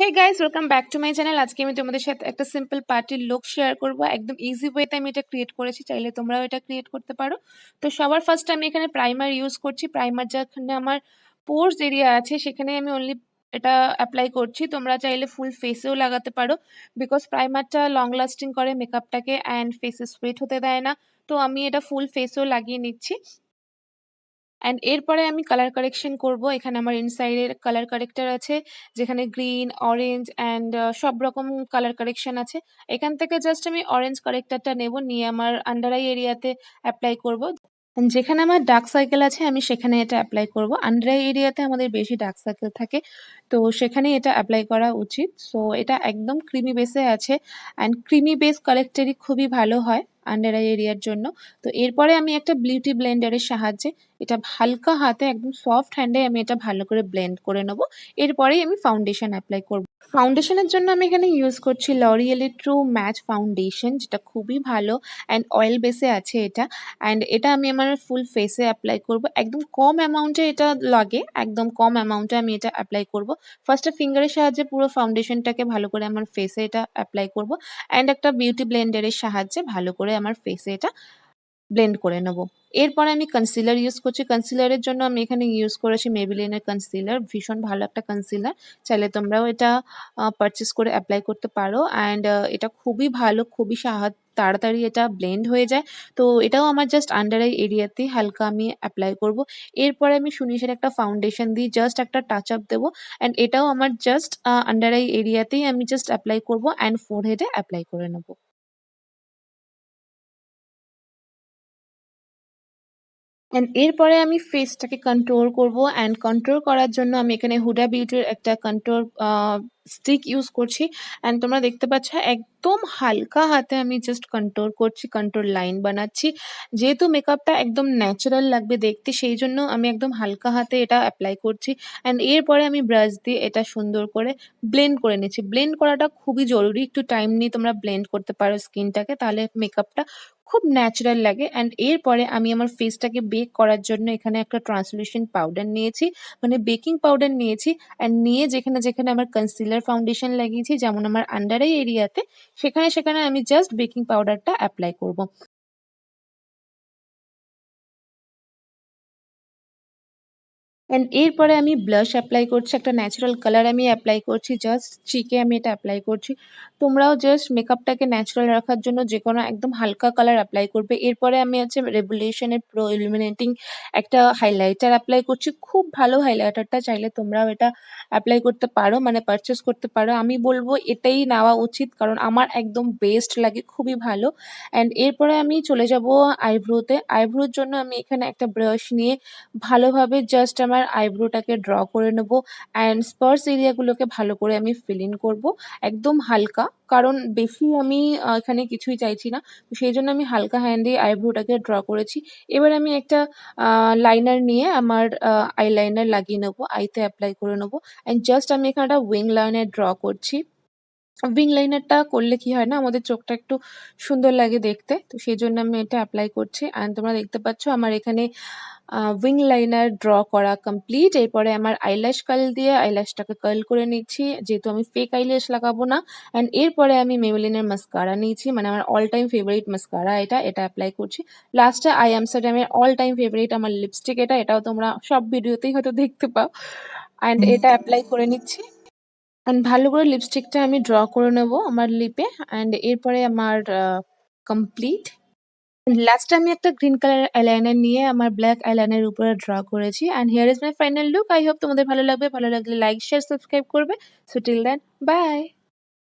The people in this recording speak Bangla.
Hey guys welcome back to my channel আজকে আমি তোমাদের সাথে একটা সিম্পল পার্টির লুক শেয়ার করব। একদম ইজি ওয়েতে আমি এটা ক্রিয়েট করেছি, চাইলে তোমরাও এটা ক্রিয়েট করতে পারো। তো সবার ফার্স্ট আমি এখানে প্রাইমার ইউজ করছি। প্রাইমার যেখানে আমার পোর্স এরিয়া আছে সেখানে আমি অনলি এটা অ্যাপ্লাই করছি। তোমরা চাইলে ফুল ফেসেও লাগাতে পারো বিকজ প্রাইমারটা লং লাস্টিং করে মেকআপটাকে অ্যান্ড ফেসে সুইট হতে দেয় না। তো আমি এটা ফুল ফেসেও লাগিয়ে নিচ্ছি। অ্যান্ড এরপরে আমি কালার কারেকশন করব। এখানে আমার ইনসাইডের কালার কারেক্টার আছে, যেখানে গ্রিন অরেঞ্জ অ্যান্ড সব রকম কালার কারেকশন আছে। এখান থেকে জাস্ট আমি অরেঞ্জ কারেক্টারটা নেব, নিয়ে আমার আন্ডার আই এরিয়াতে অ্যাপ্লাই করব। যেখানে আমার ডার্ক সার্কেল আছে, আমি সেখানে এটা অ্যাপ্লাই করব। আন্ডার আই এরিয়াতে আমাদের বেশি ডার্ক সার্কেল থাকে, তো সেখানে এটা অ্যাপ্লাই করা উচিত। সো এটা একদম ক্রিমি বেসে আছে। অ্যান্ড ক্রিমি বেস কালেক্টারই খুবই ভালো হয় আন্ডার আই এরিয়ার জন্য। তো এরপরে আমি একটা বিউটি ব্লেন্ডারের সাহায্যে এটা হালকা হাতে একদম সফট হ্যান্ডে আমি এটা ভালো করে ব্লেন্ড করে নেব। এরপরেই আমি ফাউন্ডেশন অ্যাপ্লাই করব। ফাউন্ডেশনের জন্য আমি এখানে ইউজ করছি লরিয়েলের ট্রু ম্যাচ ফাউন্ডেশন যেটা খুবই ভালো অ্যান্ড অয়েল বেসে আছে এটা। অ্যান্ড এটা আমি আমার ফুল ফেসে অ্যাপ্লাই করব। একদম কম অ্যামাউন্টে এটা লাগে, একদম কম অ্যামাউন্টে আমি এটা অ্যাপ্লাই করব। ফার্স্টে ফিঙ্গারের সাহায্যে পুরো ফাউন্ডেশনটাকে ভালো করে আমার ফেসে এটা অ্যাপ্লাই করব। অ্যান্ড একটা বিউটি ব্লেন্ডারের সাহায্যে ভালো করে আমার ফেসে এটা ব্লেন্ড করে নেব। এরপরে আমি কনসিলার ইউজ করছি। কনসিলারের জন্য আমি এখানে ইউজ করেছি মেবিলিনের কনসিলার ভীষণ ভালো একটা কনসিলার চাইলে তোমরাও এটা পারচেস করে অ্যাপ্লাই করতে পারো। অ্যান্ড এটা খুবই ভালো, খুবই সাহায্য, তাড়াতাড়ি এটা ব্লেন্ড হয়ে যায়। তো এটাও আমার জাস্ট আন্ডার আই এরিয়াতেই হালকা আমি অ্যাপ্লাই করব। এরপরে আমি সুনিশের একটা ফাউন্ডেশন দিই জাস্ট একটা টাচ আপ দেবো। অ্যান্ড এটাও আমার জাস্ট আন্ডার আই এরিয়াতেই আমি জাস্ট অ্যাপ্লাই করব। অ্যান্ড ফোরহেডে অ্যাপ্লাই করে নেব। অ্যান্ড এরপরে আমি ফেসটাকে কন্ট্রোল করব অ্যান্ড কন্ট্রোল করার জন্য আমি এখানে হুডা বিউটির একটা কন্ট্রোল স্টিক ইউজ করছি। অ্যান্ড তোমরা দেখতে পাচ্ছ একদম হালকা হাতে আমি জাস্ট কন্ট্রোল করছি কন্ট্রোল লাইন বানাচ্ছি। যেহেতু মেকআপটা একদম ন্যাচারাল লাগবে দেখতে, সেই জন্য আমি একদম হালকা হাতে এটা অ্যাপ্লাই করছি। অ্যান্ড এরপরে আমি ব্রাশ দিয়ে এটা সুন্দর করে ব্লেন্ড করে নিচ্ছি। ব্লেন্ড করাটা খুবই জরুরি। একটু টাইম নিয়ে তোমরা ব্লেন্ড করতে পারো স্কিনটাকে তাহলে মেকআপটা খুব ন্যাচারাল লাগে অ্যান্ড এরপরে আমি আমার ফেসটাকে বেক করার জন্য এখানে একটা ট্রান্সলেশন পাউডার নিয়েছি। মানে বেকিং পাউডার নিয়েছি অ্যান্ড নিয়ে যেখানে যেখানে আমার কনসিলার ফাউন্ডেশন লাগিয়েছি, যেমন আমার আন্ডার আই এরিয়াতে সেখানে সেখানে আমি জাস্ট বেকিং পাউডারটা অ্যাপ্লাই করব। অ্যান্ড এরপরে আমি ব্লাশ অ্যাপ্লাই করছি, একটা ন্যাচারাল কালার আমি অ্যাপ্লাই করছি জাস্ট চিকে আমি এটা অ্যাপ্লাই করছি। তোমরাও জাস্ট মেকআপটাকে ন্যাচারাল রাখার জন্য যে কোনো একদম হালকা কালার অ্যাপ্লাই করবে। এরপরে আমি হচ্ছে রেভুলেশনের প্রো ইলুমিনেটিং একটা হাইলাইটার অ্যাপ্লাই করছি। খুব ভালো হাইলাইটারটা চাইলে তোমরাও এটা অ্যাপ্লাই করতে পারো মানে পারচেস করতে পারো। আমি বলব এটাই নেওয়া উচিত, কারণ আমার একদম বেস্ট লাগে, খুবই ভালো। অ্যান্ড এরপরে আমি চলে যাব আইব্রোতে আইব্রোর জন্য আমি এখানে একটা ব্রাশ নিয়ে ভালোভাবে জাস্ট আমার আমার আইব্রোটাকে ড্র করে নেব অ্যান্ড স্পার্স এরিয়াগুলোকে ভালো করে আমি ফিল ইন করব একদম হালকা, কারণ বেশি আমি এখানে কিছুই চাইছি না। সেই জন্য আমি হালকা হ্যান্ডে আইব্রোটাকে ড্র করেছি। এবার আমি একটা লাইনার নিয়ে আমার আইলাইনার লাগিয়ে নেব আইতে অ্যাপ্লাই করে নেব। অ্যান্ড জাস্ট আমি এখানে একটা উইং লাইনার ড্র করছি। উইং লাইনারটা করলে কি হয় না আমাদের চোখটা একটু সুন্দর লাগে দেখতে। তো সেই জন্য আমি এটা অ্যাপ্লাই করছি। অ্যান্ড তোমরা দেখতে পাচ্ছ আমার এখানে উইং লাইনার ড্র করা কমপ্লিট এরপরে আমার আইল্যাশ কাল দিয়ে আইল্যাশটাকে কার্ল করে নিচ্ছি। যেহেতু আমি ফেক আইল্যাশ লাগাবো না। অ্যান্ড এরপরে আমি মেমেলিনের মাস্কারা নিয়েছি। মানে আমার অল টাইম ফেভারিট মাস্কারা এটা। এটা অ্যাপ্লাই করছি। লাস্টে আই আমার অল টাইম ফেভারিট আমার লিপস্টিক এটা। এটাও তোমরা সব ভিডিওতেই হয়তো দেখতে পাও। অ্যান্ড এটা অ্যাপ্লাই করে নিচ্ছি। অ্যান্ড ভালো করে লিপস্টিকটা আমি ড্র করে নেব আমার লিপে অ্যান্ড এরপরে আমার কমপ্লিট লাস্টে আমি একটা গ্রিন কালার আইলাইনার নিয়ে আমার ব্ল্যাক আইলাইনের উপরে ড্র করেছি and here is my final look I hope তোমাদের ভালো লাগবে। ভালো লাগলে লাইক শেয়ার সাবস্ক্রাইব করবে। So till then bye